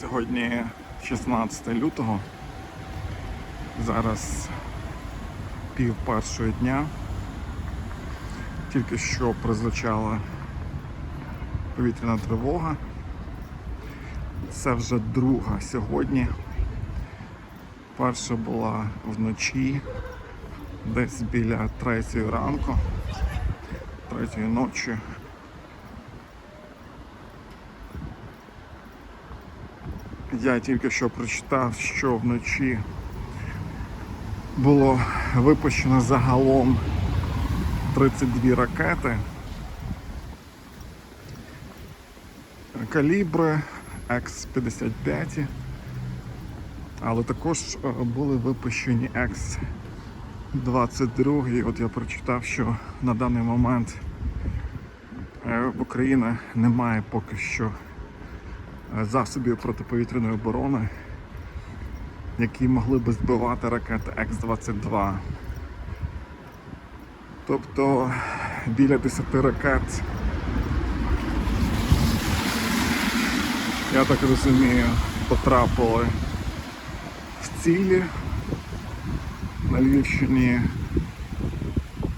Сьогодні 16 лютого. Зараз пів першого дня. Тільки що прозвучала повітряна тривога. Це вже друга сьогодні. Перша була вночі, десь біля третьої ранку, третьої ночі. Я тільки що прочитав, що вночі було випущено загалом 32 ракети. Калібри X-55, але також е, були випущені X-22. От я прочитав, що на даний момент е, в Україні немає поки що е, засобів протиповітряної оборони, які могли би збивати ракети X-22. Тобто біля 10 ракет, я так розумію, потрапили в цілі на Львівщині.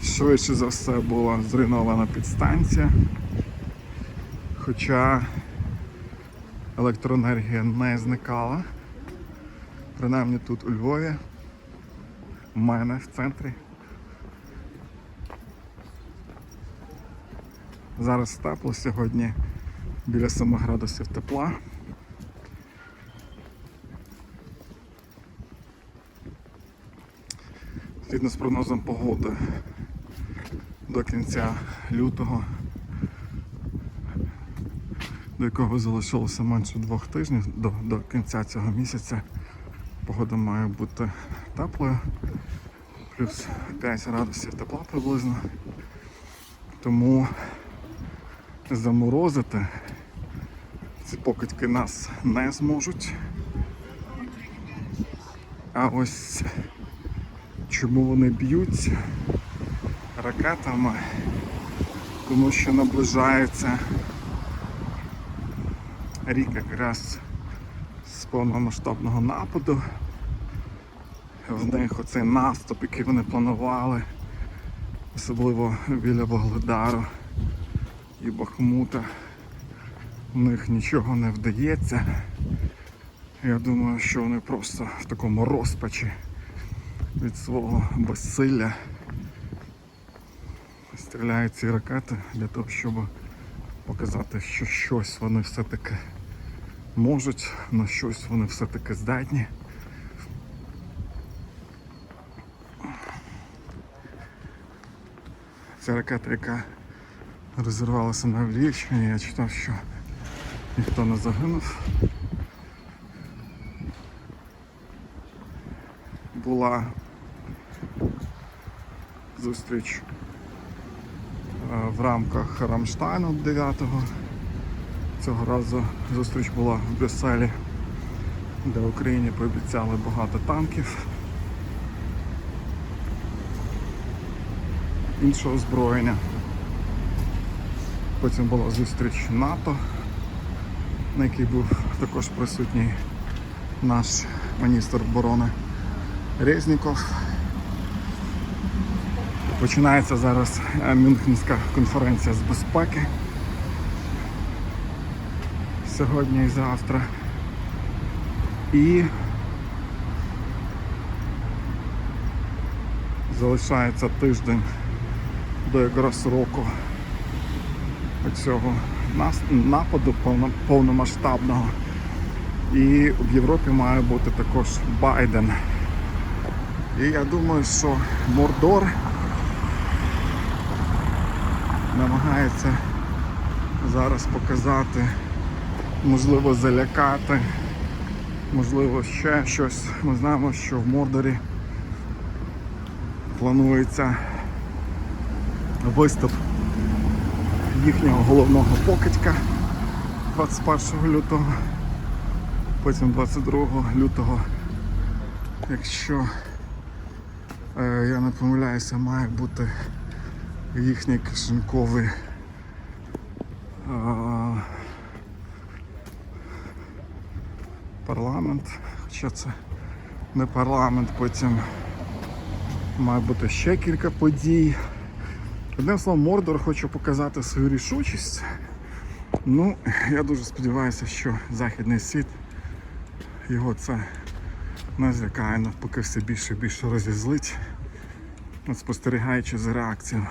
Швидше за все була зруйнована підстанція. Хоча електроенергія не зникала. Принаймні тут у Львові, у мене в центрі. Зараз тепло сьогодні біля 7 градусів тепла. Згідно з прогнозом погоди до кінця лютого, до якого залишилося менше двох тижнів, до, до кінця цього місяця погода має бути теплою, плюс 5 градусів тепла приблизно. Тому заморозити ці покидьки нас не зможуть. А ось чому вони б'ють ракетами, тому що наближається рік якраз з повномасштабного нападу. В них оцей наступ, який вони планували, особливо біля Вогледару і Бахмута. У них нічого не вдається. Я думаю, що вони просто в такому розпачі від свого безсилля стріляють ці ракети для того, щоб показати, що щось вони все-таки можуть, на щось вони все-таки здатні. Ця ракета, яка розірвалася на Львівщині, я читав, що ніхто не загинув. Була зустріч е, в рамках Рамштайну 9-го. Цього разу зустріч була в Брюсселі, де Україні пообіцяли багато танків. Іншого озброєння. Потім була зустріч НАТО, на якій був також присутній наш міністр оборони Резніков. Починається зараз е, Мюнхенська конференція з безпеки. Сьогодні і завтра. І залишається тиждень до якраз року цього нападу повномасштабного. І в Європі має бути також Байден. І я думаю, що Мордор намагається зараз показати, можливо, залякати, можливо, ще щось. Ми знаємо, що в Мордорі планується виступ їхнього головного покидька 21 лютого, потім 22 лютого, якщо е, я не помиляюся, має бути їхній кишеньковий парламент. Хоча це не парламент, потім має бути ще кілька подій. Одним словом, Мордор хоче показати свою рішучість. Ну, я дуже сподіваюся, що західний світ його це не злякає, навпаки все більше і більше розізлить. От спостерігаючи за реакцією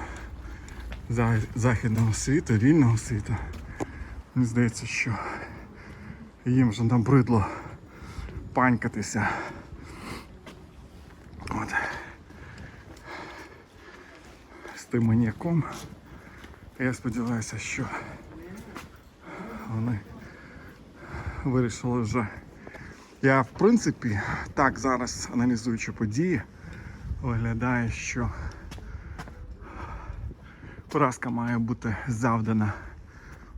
західного світу, вільного світу, мені здається, що їм вже набридло панькатися. От. З тим маніяком. Я сподіваюся, що вони вирішили вже. Я в принципі так зараз аналізуючи події, виглядає, що поразка має бути завдана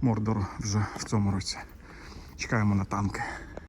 Мордору вже в цьому році. Чекаємо на танки.